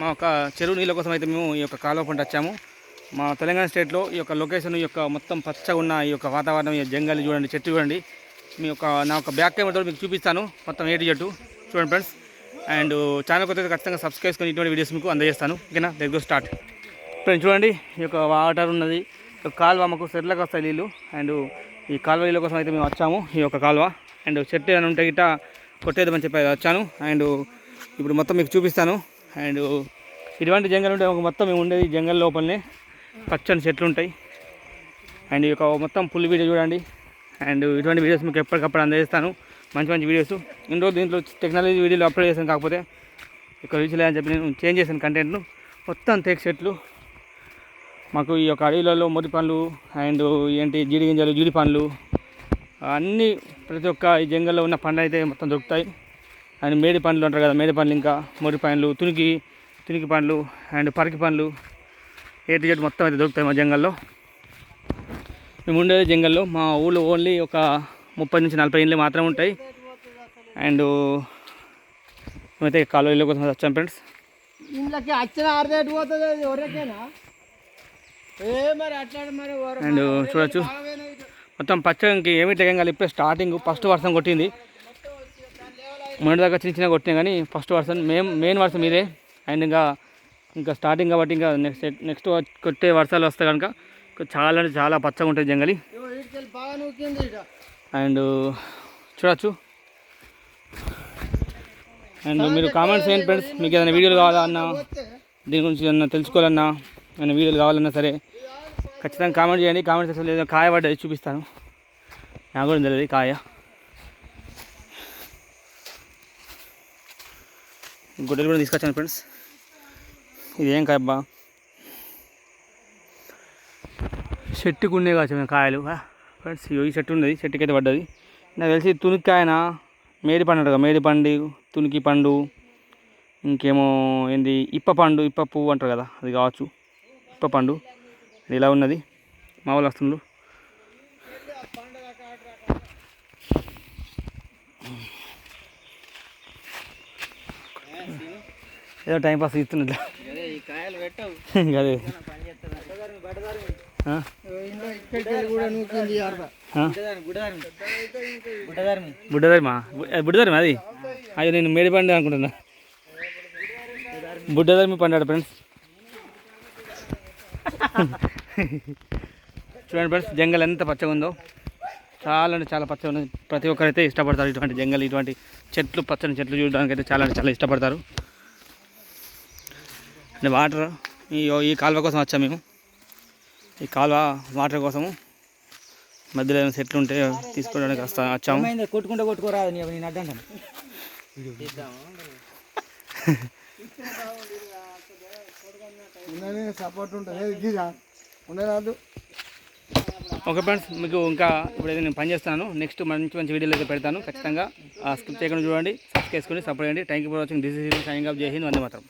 మా యొక్క చెరువు నీళ్ళ కోసం అయితే మేము ఈ యొక్క కాలువ పంట వచ్చాము. మా తెలంగాణ స్టేట్లో ఈ యొక్క లొకేషన్ ఈ యొక్క మొత్తం పచ్చగా ఉన్న ఈ యొక్క వాతావరణం ఈ జంగల్ చూడండి చెట్టు చూడండి. మీ యొక్క నా యొక్క బ్యాక్ కెమెరాతో మీకు చూపిస్తాను. మొత్తం ఏటి చెట్టు చూడండి ఫ్రెండ్స్. అండ్ ఛానల్ కొత్త ఖచ్చితంగా సబ్స్క్రైబ్ చేసుకొని ఇటువంటి వీడియోస్ మీకు అందజేస్తాను. ఓకేనా? దగ్గర స్టార్ట్ ఫ్రెండ్స్ చూడండి. ఈ యొక్క వాటర్ ఉన్నది. కాలువ మాకు సెట్లకు వస్తాయి నీళ్ళు అండ్ ఈ కాలువ నీళ్ళ కోసం అయితే మేము వచ్చాము ఈ యొక్క కాలువ. అండ్ చెట్టు ఏమైనా ఉంటే గిట్ట కొట్టేద్దామని చెప్పి వచ్చాను. అండ్ ఇప్పుడు మొత్తం మీకు చూపిస్తాను. అండ్ ఇటువంటి జంగల్ ఉంటే ఒక మొత్తం మేము ఉండేది జంగల్ లోపలనే. పచ్చని చెట్లు ఉంటాయి. అండ్ ఈ యొక్క మొత్తం ఫుల్ వీడియో చూడండి. అండ్ ఇటువంటి వీడియోస్ మీకు ఎప్పటికప్పుడు అందజేస్తాను. మంచి మంచి వీడియోస్. ఇన్ని దీంట్లో టెక్నాలజీ వీడియోలు అప్లోడ్ చేశాను కాకపోతే ఇక్కడ రీచ్ లేదని చెప్పి నేను చేంజ్ చేశాను కంటెంట్ను మొత్తం తేక్ చెట్లు. మాకు ఈ యొక్క అడవిలలో మొరి పండ్లు అండ్ ఏంటి జీడి గింజలు జీడి పండ్లు అన్నీ ప్రతి ఒక్క ఈ జంగల్లో ఉన్న పండ్లు అయితే మొత్తం దొరుకుతాయి. అండ్ మేడి పండ్లు అంటారు కదా మేడి పండ్లు ఇంకా మొరి పండ్లు తునికి తునికి పండ్లు అండ్ పరికి పండ్లు ఏ టు జెడ్ మొత్తం అయితే దొరుకుతాయి మా జంగల్లో. మేము ఉండేది జంగల్లో మా ఊళ్ళో ఓన్లీ ఒక ముప్పై నుంచి నలభై ఇండ్లు మాత్రమే ఉంటాయి. అండ్ మేమైతే కాలువ ఇళ్ళ కోసం వచ్చాం ఫ్రెండ్స్. ఇంట్లోకి వచ్చిన అర్ధేటు పోతుంది ఎవరికైనా? అండ్ చూడొచ్చు. మొత్తం పచ్చకి ఏమి తెగంగా ఇప్పుడే స్టార్టింగ్ ఫస్ట్ వర్షం కొట్టింది. మొన్నటి దాకా చిన్న చిన్న కొట్టినాయి కానీ ఫస్ట్ వర్షం మెయిన్ మెయిన్ వర్షం ఇదే అండ్ ఇంకా ఇంకా స్టార్టింగ్ కాబట్టి ఇంకా నెక్స్ట్ నెక్స్ట్ కొట్టే వర్షాలు వస్తాయి కనుక చాలా అంటే చాలా పచ్చగా ఉంటుంది జంగలి. అండ్ చూడొచ్చు. అండ్ మీరు కామెంట్స్ ఏంటి ఫ్రెండ్స్ మీకు ఏదైనా వీడియోలు కావాలా అన్నా? దీని గురించి ఏదైనా తెలుసుకోవాలన్నా? ఏమైనా వీడియోలు కావాలన్నా సరే ఖచ్చితంగా కామెంట్ చేయండి. కామెంట్ సెక్షన్ లేదా కాయ పడ్డది చూపిస్తాను. నాకు కూడా తెలియదు కాయ. గుడ్డలు కూడా తీసుకొచ్చాను ఫ్రెండ్స్ ఇది ఏం కాయ అబ్బా? చెట్టుకు ఉండే కావచ్చు కాయలు. ఫ్రెండ్స్ ఇగో ఈ చెట్టు ఉన్నది చెట్టుకి అయితే పడ్డది. నాకు తెలిసి తునికాయన మేడి పండు అంటారు కదా, మేడి పండు తునికి పండు ఇంకేమో ఏంది ఇప్ప పండు ఇప్ప పువ్వు అంటారు కదా అది కావచ్చు. ఇప్ప పండు ఇది ఇలా ఉన్నది? మా వాళ్ళు వస్తుండ్రు ఏదో టైం పాస్ ఇస్తున్నట్లా అదే ఆ? ఇగో ఇంట్లో ఇక్కడికి వెళ్ళి కూడా నూకింది ఈ అర్ధ ఆ? బుడ్డదరిమా బుడ్డదరిమా. అది? అయ్యో నేను మేడి పండు అనుకుంటున్నా. బుడ్డదరిమి పండాడు ఫ్రెండ్స్. చూడండి ఫ్రెండ్స్ జంగల్ ఎంత పచ్చగా ఉందో. చాలా అంటే చాలా పచ్చగా ఉంది. ప్రతి ఒక్కరైతే ఇష్టపడతారు ఇటువంటి జంగల్ ఇటువంటి చెట్లు పచ్చని చెట్లు చూడడానికి అయితే చాలా అంటే చాలా ఇష్టపడతారు. అంటే వాటర్ ఈ ఈ కాలువ కోసం వచ్చాము మేము. ఈ కాలువ వాటర్ కోసము మధ్యలో ఏమైనా చెట్లు ఉంటే తీసుకోవడానికి వస్తా వచ్చాము. కొట్టుకుంటా కొట్టుకోరాదు నీ నేను అడ్డంటాను సపోర్ట్ ఉంటుంది. ఓకే ఫ్రెండ్స్ మీకు ఇంకా ఇప్పుడైతే నేను పని చేస్తాను నెక్స్ట్ మంచి మంచి వీడియోలు అయితే పెడతాను. ఖచ్చితంగా స్కిప్ చేయకుండా చూడండి సబ్స్క్రైబ్ చేసుకొని సపోర్ట్ చేయండి. Thank you for watching this is signing up Jai Hind Vande మాత్రం.